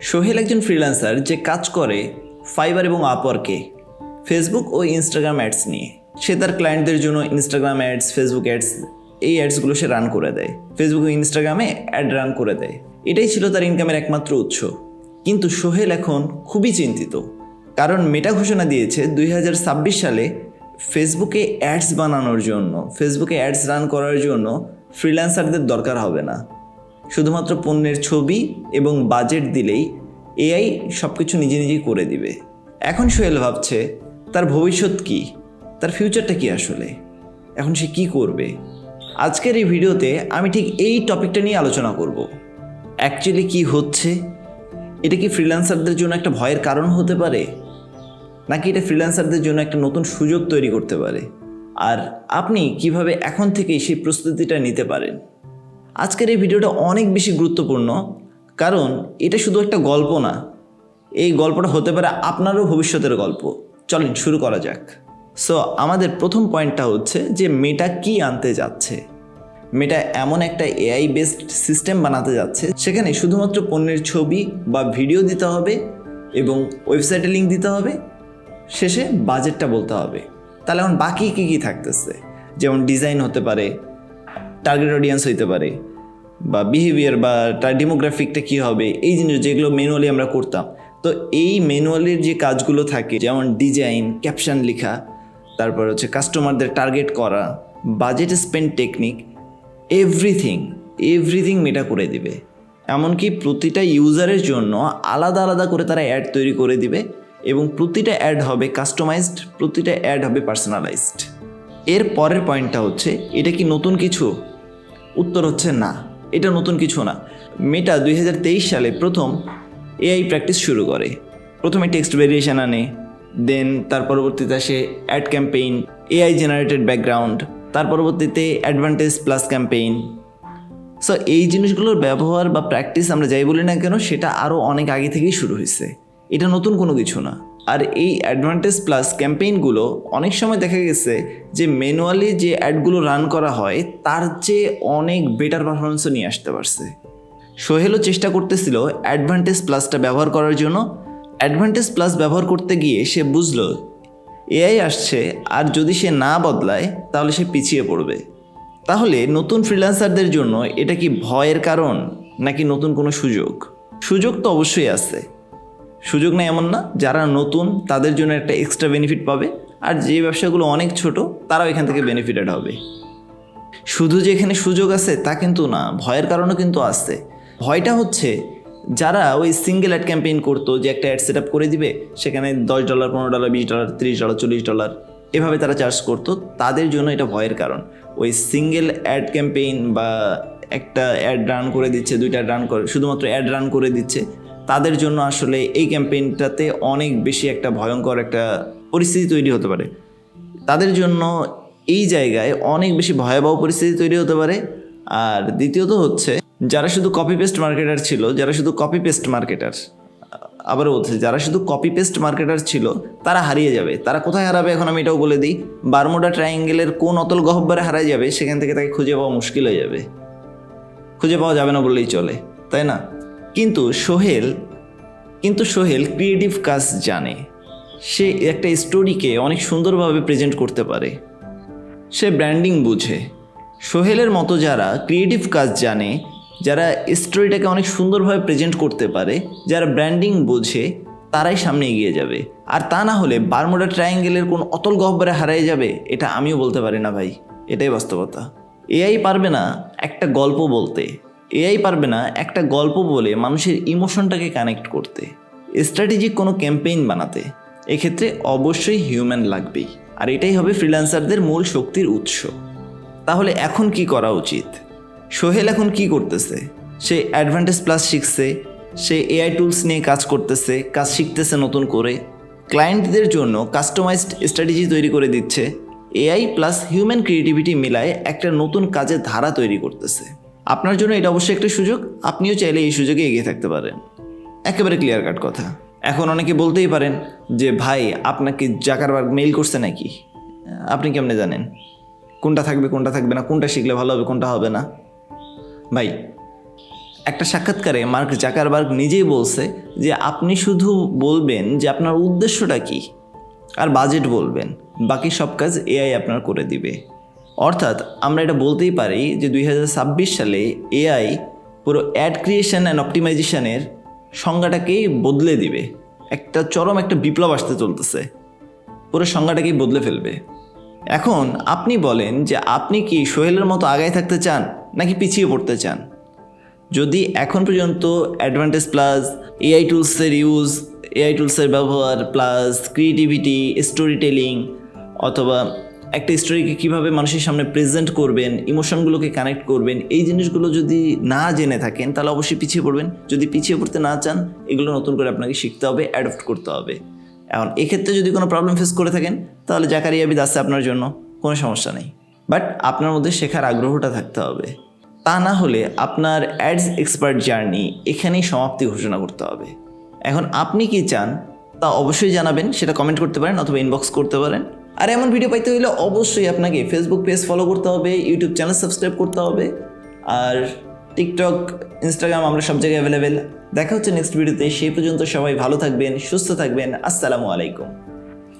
সোহেল একজন ফ্রিল্যান্সার যে কাজ করে ফাইবার এবং আপওয়ার্কে ফেসবুক ও ইনস্টাগ্রাম অ্যাডস নিয়ে। সে তার ক্লায়েন্টদের জন্য ইনস্টাগ্রাম অ্যাডস ফেসবুক অ্যাডস এই অ্যাডসগুলো সে রান করে দেয়। ফেসবুক ও ইনস্টাগ্রামে অ্যাড রান করে দেয়। এটাই ছিল তার ইনকামের একমাত্র উৎস। কিন্তু সোহেল এখন খুবই চিন্তিত। কারণ মেটা ঘোষণা দিয়েছে দুই হাজার ছাব্বিশ সালে ফেসবুকে অ্যাডস বানানোর জন্য ফেসবুকে অ্যাডস রান করার জন্য ফ্রিল্যান্সারদের দরকার হবে না। শুধুমাত্র পণ্যের ছবি এবং বাজেট দিলেই এআই সব কিছু নিজে নিজেই করে দিবে। এখন সোহেল ভাবছে, তার ভবিষ্যৎ কি? তার ফিউচারটা কি আসলে? এখন সে কি করবে? আজকের এই ভিডিওতে আমি ঠিক এই টপিকটা নিয়ে আলোচনা করব। অ্যাকচুয়ালি কি হচ্ছে? এটা কি ফ্রিল্যান্সারদের জন্য একটা ভয়ের কারণ হতে পারে? নাকি এটা ফ্রিল্যান্সারদের জন্য একটা নতুন সুযোগ তৈরি করতে পারে? আর আপনি কীভাবে এখন থেকেই সেই প্রস্তুতিটা নিতে পারেন? আজকের এই ভিডিওটা অনেক বেশি গুরুত্বপূর্ণ, কারণ এটা শুধু একটা গল্প না, এই গল্পটা হতে পারে আপনারও ভবিষ্যতের গল্প। চলেন শুরু করা যাক। সো আমাদের প্রথম পয়েন্টটা হচ্ছে যে মেটা কি আনতে যাচ্ছে? মেটা এমন একটা এআই বেসড সিস্টেম বানাতে যাচ্ছে, সেখানে শুধুমাত্র পণ্যের ছবি বা ভিডিও দিতে হবে এবং ওয়েবসাইটে লিঙ্ক দিতে হবে। শেষে বাজেটটা বলতে হবে। তাহলে এখন বাকি কী কী থাকতেছে? যেমন ডিজাইন হতে পারে টার্গেট অডিয়েন্স হইতে পারে বা বিহেভিয়ার বা তার ডেমোগ্রাফিকটা কী হবে, এই জিনিস যেগুলো ম্যানুয়ালি আমরা করতাম। তো এই ম্যানুয়ালের যে কাজগুলো থাকে, যেমন ডিজাইন ক্যাপশন লেখা, তারপর হচ্ছে কাস্টমারদের টার্গেট করা budget spend technique everything everything Meta করে দিবে। এমনকি প্রতিটা ইউজারের জন্য আলাদা আলাদা করে তারা অ্যাড তৈরি করে দিবে এবং প্রতিটা অ্যাড হবে কাস্টমাইজড প্রতিটা অ্যাড হবে পার্সোনালাইজড এর পরের পয়েন্টটা হচ্ছে, এটা কি নতুন কিছু? উত্তর হচ্ছে না। এটা নতুন কিছু না। মেটা দুই হাজার তেইশ সালে প্রথম এআই প্র্যাকটিস শুরু করে। প্রথমে টেক্সট ভেরিয়েশন আনে দেন তার পরবর্তীতে আসে ad campaign AI generated background তার পরবর্তীতে অ্যাডভান্টেজ প্লাস ক্যাম্পেইন সো এই জিনিসগুলোর ব্যবহার বা প্র্যাকটিস আমরা যাই বলি না কেন, সেটা আরও অনেক আগে থেকেই শুরু হয়েছে। এটা নতুন কোনো কিছু না। আর এই অ্যাডভান্টেজ প্লাস ক্যাম্পেইনগুলো অনেক সময় দেখা গেছে যে ম্যানুয়ালি যে অ্যাডগুলো রান করা হয়, তার চেয়ে অনেক বেটার পারফরমেন্সও নিয়ে আসতে পারছে। সোহেলও চেষ্টা করতেছিল অ্যাডভান্টেজ প্লাসটা ব্যবহার করার জন্য। অ্যাডভান্টেজ প্লাস ব্যবহার করতে গিয়ে সে বুঝলো এআই আসছে, আর যদি সে না বদলায়, তাহলে সে পিছিয়ে পড়বে। তাহলে নতুন ফ্রিল্যান্সারদের জন্য এটা কি ভয়ের কারণ, নাকি নতুন কোনো সুযোগ? সুযোগ তো অবশ্যই আছে। সুযোগ নেই এমন না, যারা নতুন তাদের জন্য একটা এক্সট্রা বেনিফিট পাবে, আর যে ব্যবসাগুলো অনেক ছোট, তারাও এখান থেকে বেনিফিটেড হবে। শুধু যে এখানে সুযোগ আছে, তা কিন্তু না, ভয়ের কারণও কিন্তু আছে। ভয়টা হচ্ছে, যারা ওই সিঙ্গেল অ্যাড ক্যাম্পেইন করতো, যে একটা অ্যাড সেট আপ করে দিবে, সেখানে দশ ডলার পনেরো ডলার বিশ ডলার তিরিশ ডলার চল্লিশ ডলার এভাবে তারা চার্জ করতো, তাদের জন্য এটা ভয়ের কারণ। ওই সিঙ্গেল অ্যাড ক্যাম্পেইন বা একটা অ্যাড রান করে দিচ্ছে, দুইটা রান করে, শুধুমাত্র অ্যাড রান করে দিচ্ছে তাদের জন্য আসলে এই ক্যাম্পেইনটাতে অনেক বেশি একটা ভয়ঙ্কর একটা পরিস্থিতি তৈরি হতে পারে। তাদের জন্য এই জায়গায় অনেক বেশি ভয়াবহ পরিস্থিতি তৈরি হতে পারে। আর দ্বিতীয়ত হচ্ছে, যারা শুধু কপি পেস্ট মার্কেটার ছিল, যারা শুধু কপি পেস্ট মার্কেটার আবারও বলছে, যারা শুধু কপি পেস্ট মার্কেটার ছিল, তারা হারিয়ে যাবে। তারা কোথায় হারাবে এখন আমি এটাও বলে দিই। বারমোডা ট্রায়াঙ্গেলের কোন অতল গহব্বরে হারাই যাবে, সেখান থেকে তাকে খুঁজে পাওয়া মুশকিল হয়ে যাবে। খুঁজে পাওয়া যাবে না বললেই চলে, তাই না? কিন্তু সোহেল কিন্তু সোহেল ক্রিয়েটিভ কাজ জানে। সে একটা স্টোরিকে অনেক সুন্দরভাবে প্রেজেন্ট করতে পারে। সে ব্র্যান্ডিং বুঝে। সোহেলের মতো যারা ক্রিয়েটিভ কাজ জানে, যারা স্টোরিটাকে অনেক সুন্দরভাবে প্রেজেন্ট করতে পারে, যারা ব্র্যান্ডিং বোঝে, তারাই সামনে এগিয়ে যাবে। আর তা না হলে বারমোডা ট্রায়াঙ্গেলের কোন অতল গহ্বরে হারাই যাবে, এটা আমিও বলতে পারি না ভাই। এটাই বাস্তবতা। এআই পারবে না একটা গল্প বলতে। এআই পারবে না একটা গল্প বলে মানুষের ইমোশনটাকে কানেক্ট করতে। স্ট্র্যাটেজিক কোনো ক্যাম্পেইন বানাতে। এক্ষেত্রে অবশ্যই হিউম্যান লাগবেই। আর এটাই হবে ফ্রিল্যান্সারদের মূল শক্তির উৎস। তাহলে এখন কি করা উচিত? সোহেল এখন কি করতেছে? সে অ্যাডভান্টেজ প্লাস শিখছে, সে এআই টুলস নিয়ে কাজ করতেছে, কাজ শিখতেছে নতুন করে। ক্লায়েন্টদের জন্য কাস্টমাইজড স্ট্র্যাটেজি তৈরি করে দিচ্ছে। এআই প্লাস হিউম্যান ক্রিয়েটিভিটি মিলায় একটা নতুন কাজের ধারা তৈরি করতেছে। আপনার জন্য এটা অবশ্যই একটা সুযোগ। আপনিও চাইলে এই সুযোগে এগিয়ে থাকতে পারেন। একেবারে ক্লিয়ার কাট কথা। এখন অনেকে বলতেই পারেন যে, ভাই, আপনাকে জাকারবার্গ মেইল করছে নাকি? আপনি কেমনে জানেন? কোনটা থাকবে কোনটা থাকবে না? কোনটা শিখলে ভালো হবে, কোনটা হবে না? ভাই, একটা সাক্ষাৎকারে মার্ক জাকারবার্গ নিজেই বলছে যে, আপনি শুধু বলবেন যে, আপনার উদ্দেশ্যটা কী? আর বাজেট বলবেন। বাকি সব কাজ এআই আপনার করে দিবে। অর্থাৎ আমরা এটা বলতেই পারি যে দুই হাজার ছাব্বিশ সালে এআই পুরো অ্যাড ক্রিয়েশন অ্যান্ড অপটিমাইজেশনের সংজ্ঞাটাকেই বদলে দিবে। একটা চরম একটা বিপ্লব আসতে চলতেছে। পুরো সংজ্ঞাটাকেই বদলে ফেলবে। এখন আপনি বলেন যে আপনি কি সোহেলের মতো আগায় থাকতে চান নাকি পিছিয়ে পড়তে চান? যদি এখন পর্যন্ত অ্যাডভান্টেজ প্লাস এআই টুলসের ইউজ এআই টুলসের ব্যবহার প্লাস ক্রিয়েটিভিটি স্টোরি টেলিং অথবা একটা স্টোরিকে কীভাবে মানুষের সামনে প্রেজেন্ট করবেন ইমোশনগুলোকে কানেক্ট করবেন, এই জিনিসগুলো যদি না জেনে থাকেন, তাহলে অবশ্যই পিছিয়ে পড়বেন। যদি পিছিয়ে পড়তে না চান, এগুলো নতুন করে আপনাকে শিখতে হবে অ্যাডপ্ট করতে হবে। এখন, এক্ষেত্রে যদি কোনো প্রবলেম ফেস করে থাকেন, তাহলে জাকারিয়াবিদ আছে আপনার জন্য, কোনো সমস্যা নেই। বাট আপনার মধ্যে শেখার আগ্রহটা থাকতে হবে। তা না হলে আপনার অ্যাডস এক্সপার্ট জার্নি এখানেই সমাপ্তি ঘোষণা করতে হবে। এখন আপনি কি চান, তা অবশ্যই জানাবেন, সেটা কমেন্ট করতে পারেন অথবা ইনবক্স করতে পারেন। আর এমন ভিডিও পাইতে হলে অবশ্যই আপনাকে ফেসবুক পেজ ফলো করতে হবে ইউটিউব চ্যানেল সাবস্ক্রাইব করতে হবে, আর টিকটক ইনস্টাগ্রাম আমরা সব জায়গায় অ্যাভেলেবেল দেখা হচ্ছে নেক্সট ভিডিওতে সেই পর্যন্ত সবাই ভালো থাকবেন, সুস্থ থাকবেন। আসসালামু আলাইকুম।